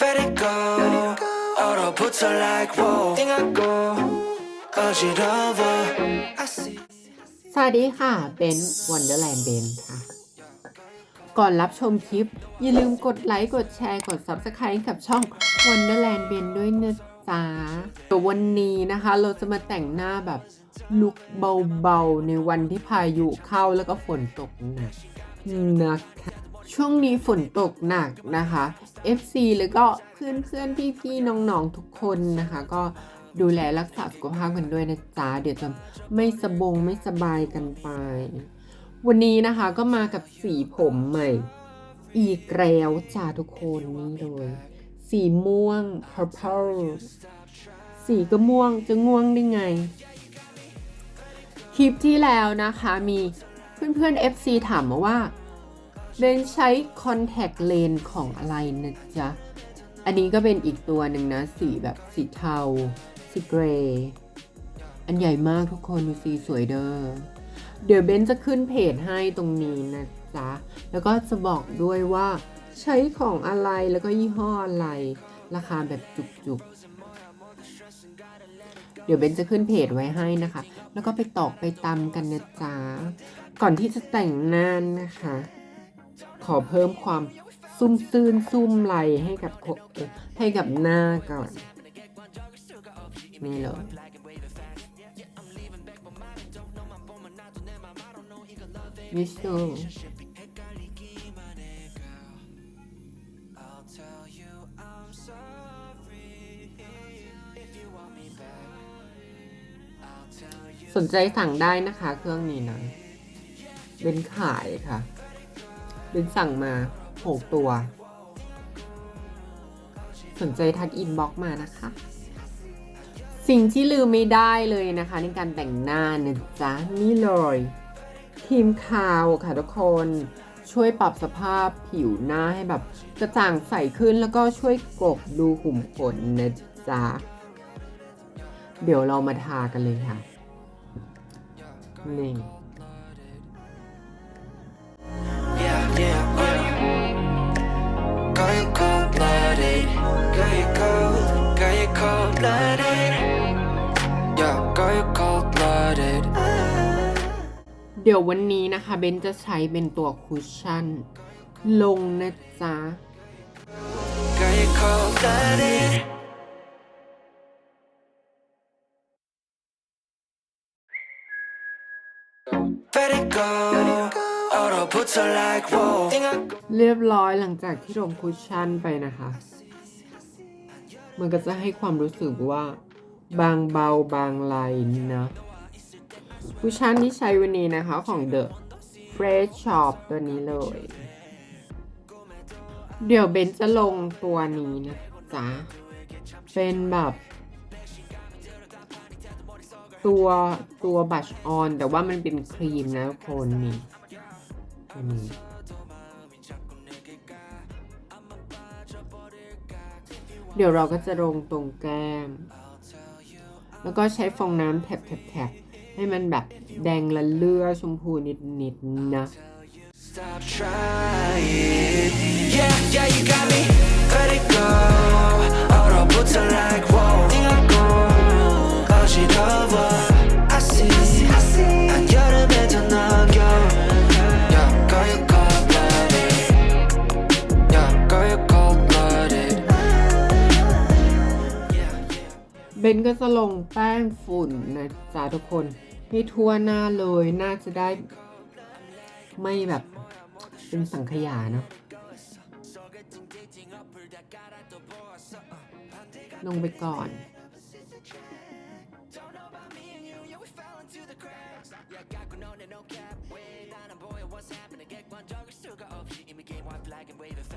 Let it go 얼어붙어 like whoa 띵하고 어지러워 I see สวัสดีค่ะ เบนวันเดอร์แลนด์เบนค่ะ ก่อนรับชมคลิป อย่าลืมกดไลค์ กดแชร์ กด Subscribe ให้กับช่อง Wonderland Ben ด้วยนะจ๊ะเดี๋ยววันนี้นะคะ เราจะมาแต่งหน้าแบบลุคเบาๆ ในวันที่พายุเข้าแล้วก็ฝนตกหนักนะคะ ช่วงนี้ฝนตกหนักนะคะ FC แล้วก็เพื่อนๆพี่ๆน้องๆทุกคนนะคะ ก็ดูแลรักษาสุขภาพกันด้วยนะจ๊ะเดี๋ยวจะไม่สบงไม่สบายกันไป วันนี้นะคะก็มากับสีผมใหม่ อีกแล้วจ้าทุกคนนี่เลยสีม่วง purple สีก็ม่วงจะง่วงได้ไง คลิปที่แล้วนะคะมีเพื่อนๆ FC ถามมาว่า เบนใช้ contact lens ของอะไรนะจ๊ะ อันนี้ก็เป็นอีกตัวหนึ่งนะ สีแบบสีเทา สีเกรย์อันใหญ่มากทุกคนดูสีสวยเด้อ เดี๋ยวเบนจะขึ้นเพจให้ตรงนี้นะจ๊ะ แล้วก็จะบอกด้วยว่าใช้ของอะไรแล้วก็ยี่ห้ออะไร ราคาแบบจุกๆ เดี๋ยวเบนจะขึ้นเพจไว้ให้นะคะ แล้วก็ไปตอกไปตำกันนะจ๊ะ ก่อนที่จะแต่งหน้านะคะ ขอเพิ่มความซุ่มซื่นซุ่มไหลให้กับโคเอ่อให้กับหน้าก่อนนี่เลยวิสู I'll tell you I'm sorry if you want me back I'll tell you สนใจสั่งได้นะคะเครื่องนี้นะเป็นขายค่ะ เป็นสั่งมาหกตัว สนใจทักอินบ็อกมานะคะ สิ่งที่ลืมไม่ได้เลยนะคะ ในการแต่งหน้านะจ๊ะ นี่เลยครีมคาวค่ะทุกคนช่วยปรับสภาพผิวหน้าให้แบบกระจ่างใสขึ้นแล้วก็ช่วยกบดูขุมขนนะจ๊ะ เดี๋ยวเรามาทากันเลยค่ะนี่ blooded. Yeah, girl, you cold blooded. เดี๋ยววันนี้นะคะเบนจะใช้เป็นตัวคุชชั่น ลงนะจ๊ะ Girl, you cold blooded. เรียบร้อยหลังจากที่ลงคุชชั่นไปนะคะ มันก็จะให้ความรู้สึกว่า บางเบาบางไลนะคุชชั่นที่ใช้วันนี้นะคะของ The Fresh Shop ตัวนี้เลย เดี๋ยวเบนจะลงตัวนี้นะจ๊ะ เป็นแบบตัวตัวบัชออน แต่ว่ามันเป็นครีมนะทุกคนนี่ตัวนี้ เดี๋ยวเราก็จะลงตรงแก้ม แล้วก็ใช้ฟองน้ำแถบๆให้มันแบบแดงละเลือชมพูนิดๆนะ Stop trying. Yeah, yeah, you got me. Let it go. All the boots are like, whoa. Think I'm cool. All she love, I see. บนก็จะลงแป้งฝุ่นนะจ๊ะทุกคนให้ทั่วหน้าเลยน่าจะได้ไม่แบบเป็นสังขยาเนาะลงไปก่อน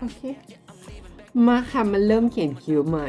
โอเค มาค่ะ มันเริ่มเขียนคิ้วใหม่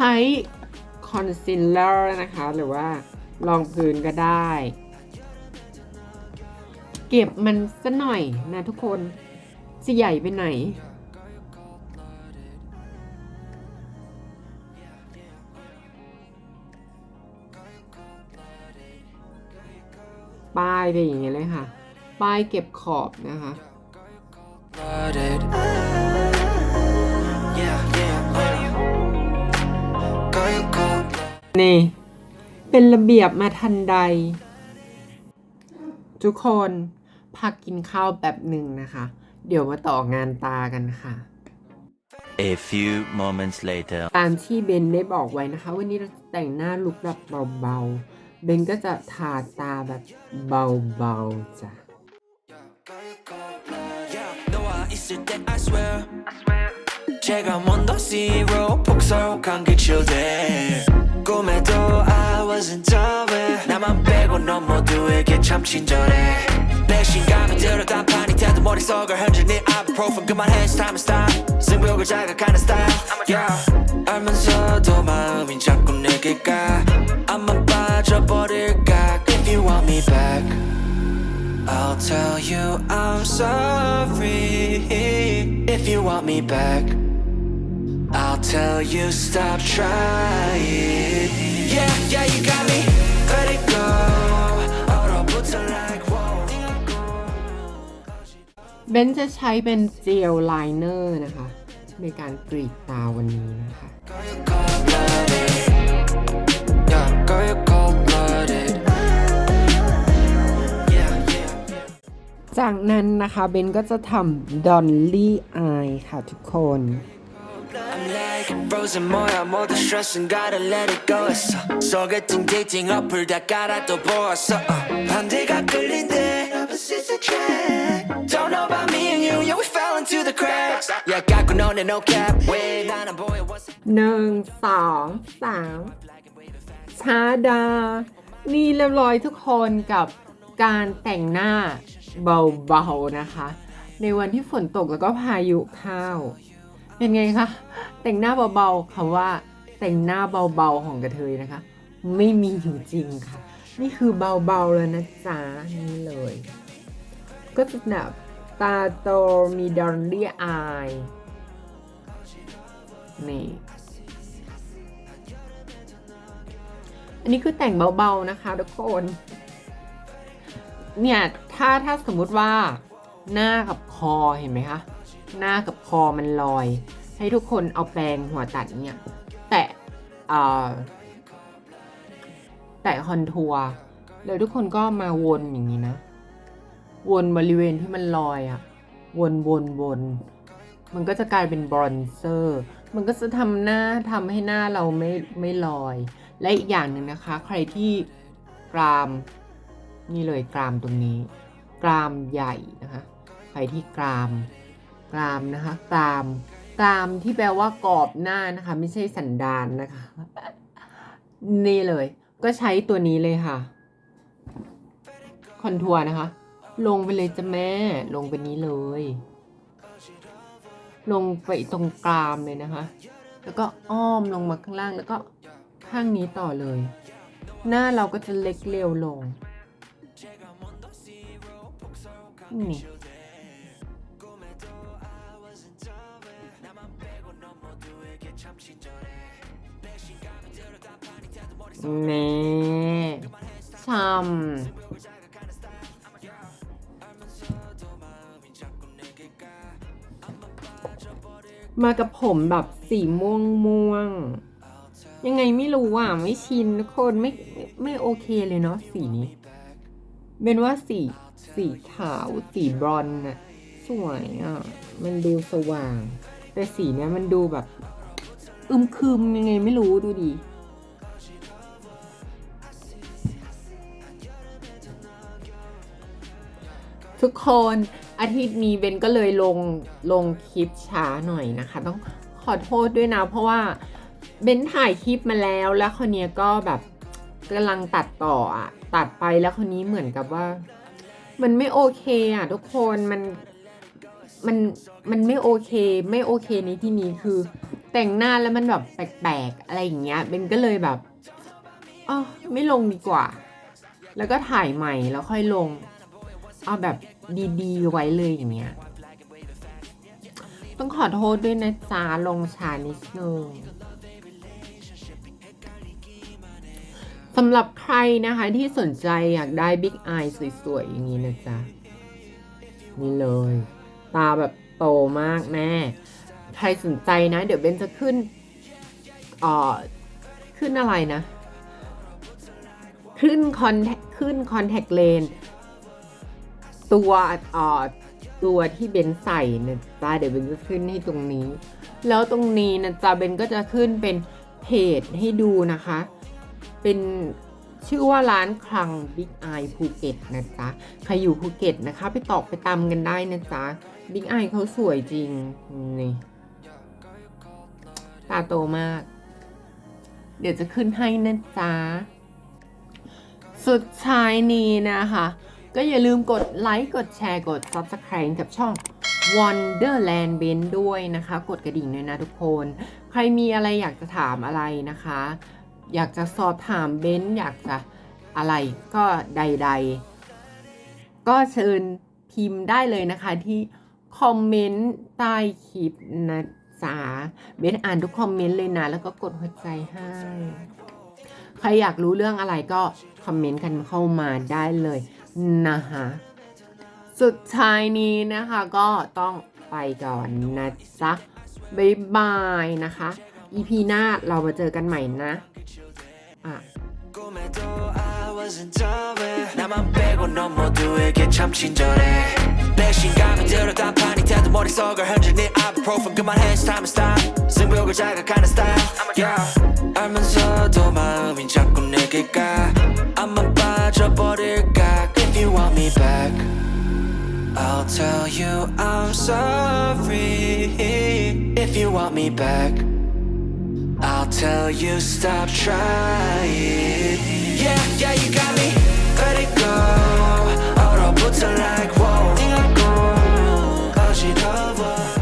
ใช้คอนซีลเลอร์นะคะ หรือว่ารองพื้นก็ได้ เก็บมันซะหน่อยนะทุกคนจะใหญ่ไปไหน ป้ายไปอย่างเงี้ยเลยค่ะ ป้ายเก็บขอบนะคะ yeah. นี่ เป็นระเบียบมาทันใด ทุกคนพักกินข้าวแบบหนึ่งนะคะ เดี๋ยวมาต่องานตากันค่ะ A few moments later. ตามที่เบนได้บอกไว้นะคะ วันนี้เราจะแต่งหน้าลุคแบบเบาๆ เบนก็จะทาตาแบบเบาๆจ้ะ Yeah, 너와 있을 때 I swear. 제가 먼저 zero 폭설한 게 chill day. 꿈에도 I wasn't done with. 나만 빼고 넌 모두에게 참 친절해. 내 신감이 들어 단판이 돼도 머릿속을 흔들니 ibuprofen 그만해 it's time to stop 승부욕을 자극하는 style yeah 알면서도 마음이 자꾸 내게 가 안만 빠져버릴까 if you want me back I'll tell you I'm sorry if you want me back. I'll tell you stop trying. Yeah, yeah, you got me. Let it go. 얼어붙어 like whoa. เบนจะใช้เป็นเจลไลเนอร์นะคะ ในการกรีดตาวันนี้นะคะ Girl, you cold-blooded. Yeah, girl, you cold-blooded. Yeah, yeah. จากนั้นนะคะเบนก็จะทำดอลลี่อายค่ะทุกคน I'm like frozen 뭐야 모든 stress은 gotta let it go 했어 소개팅 데이팅 어플 다 깔아 또 보았어 uh. 반대가 끌린대 opposites attract Don't know about me and you yeah we fell into the cracks Yeah 깎고 너네 no cap 왜 나는 보여 what's หนึ่งสองสามชาดา นี่เรียบร้อยทุกคนกับการแต่งหน้าเบาๆนะคะ ในวันที่ฝนตกแล้วก็พายุเข้า เป็นไงคะ แต่งหน้าเบาๆคำว่าแต่งหน้าเบาๆของกระเทยนะคะ ไม่มีอยู่จริงค่ะ นี่คือเบาๆเลยนะจ๊ะนี่เลย ก็จะแบบตาโตมีดอลลี่อายนี่อันนี้คือแต่งเบาๆนะคะทุกคน เนี่ย ถ้าถ้าสมมุติว่าหน้ากับคอเห็นไหมคะ หน้ากับคอมันลอย ให้ทุกคนเอาแปรงหัวตัดเนี่ยแตะแตะคอนทัวร์แล้วทุกคนก็มาวนอย่างนี้นะ วนบริเวณที่มันลอยอะวนวนวนมันก็จะกลายเป็นบรอนเซอร์ มันก็จะทำหน้าทำให้หน้าเราไม่ไม่ลอย และอีกอย่างหนึ่งนะคะ ใครที่กราม นี่เลยกรามตรงนี้ กรามใหญ่นะคะ ใครที่กราม กรามนะคะกรามกรามที่แปลว่ากรอบหน้านะคะ ไม่ใช่สันดานนะคะ นี่เลย ก็ใช้ตัวนี้เลยค่ะ คอนทัวร์นะคะ ลงไปเลยจ้ะแม่ ลงไปนี้เลย ลงไปตรงกรามเลยนะคะ แล้วก็อ้อมลงมาข้างล่างแล้วก็ข้างนี้ต่อเลย หน้าเราก็จะเล็กเร็วลงนี่ นี่ช่ำมากับผมแบบสีม่วงม่วง ยังไงไม่รู้อะ ไม่ชินทุกคนไม่ไม่โอเคเลยเนาะสีนี้ เป็นว่าสีสีขาวสีบรอนซ์น่ะสวยอะ มันดูสว่าง แต่สีเนี้ยมันดูแบบ อึมครึมยังไงไม่รู้ดูดี ทุกคนอาทิตย์นี้เบนก็เลยลงลงคลิปช้าหน่อยนะคะ ต้องขอโทษด้วยนะ เพราะว่าเบนถ่ายคลิปมาแล้วแล้วคนนี้ก็แบบกำลังตัดต่ออะตัดไปแล้วคนนี้เหมือนกับว่า มันไม่โอเคอะทุกคนมันมันมันไม่โอเค ไม่โอเคในที่นี้คือ แต่งหน้าแล้วมันแบบแปลกๆอะไรอย่างเงี้ยเบนก็เลยแบบอ๋อไม่ลงดีกว่า แล้วก็ถ่ายใหม่แล้วค่อยลง เอาแบบดีๆไว้เลยอย่างเงี้ย ต้องขอโทษด้วยนะจ๊ะลงชานิดนึงสำหรับใครนะคะที่สนใจอยากได้บิ๊กอายสวยๆ อย่างนี้นะจ๊ะ นี่เลย ตาแบบโตมากแม่ใครสนใจนะ เดี๋ยวเบนจะขึ้นเอ่อขึ้นอะไรนะ ขึ้นคอนขึ้นคอนแทคเลน ตัวเอ่อตัวที่เบนใส่นะจ๊ะเดี๋ยวเบนจะขึ้นให้ตรงนี้ แล้วตรงนี้นะจ๊ะเบนก็จะขึ้นเป็นเพจให้ดูนะคะ เป็นชื่อว่าร้านคลังบิ๊กไอภูเก็ตนะจ๊ะใครอยู่ภูเก็ตนะคะ ไปตอกไปตามกันได้นะจ๊ะบิ๊กไอเขาสวยจริงนี่ตาโตมาก เดี๋ยวจะขึ้นให้นะจ๊ะสุดท้ายนี้นะคะ ก็อย่าลืมกดไลค์กดแชร์กด Subscribe กับช่อง Wonderland Ben ด้วยนะคะ กดกระดิ่งด้วยนะทุกคน ใครมีอะไรอยากจะถามอะไรนะคะ อยากจะสอบถามเบนอยากจะอะไรก็ใด ๆ ก็เชิญพิมพ์ได้เลยนะคะที่คอมเมนต์ใต้คลิปนะจ๊ะเบนอ่านทุกคอมเมนต์เลยนะ แล้วก็กดหัวใจให้ ใครอยากรู้เรื่องอะไรก็คอมเมนต์กันเข้ามาได้เลย นะคะสุดท้ายนี้นะคะก็ต้องไปก่อนนะจ๊ะ บ๊ายบายนะคะ EP หน้าเรามาเจอกันใหม่นะ อ่ะ 꿈에도 I wasn't done with 나만 빼고 넌 모두에게 참 친절해 내 신감이 들었단 판이 태도 머릿속을 흔들니 ibuprofen 그만해 it's time to stop 승부욕을 자극하는 style yeah. 알면서도 마음이 자꾸 내게 가 안만 빠져 tell you I'm sorry. If you want me back, I'll tell you stop trying. Yeah, yeah, you got me. Let it go. 얼어붙은 like whoa. 네가 꼭 어지러워.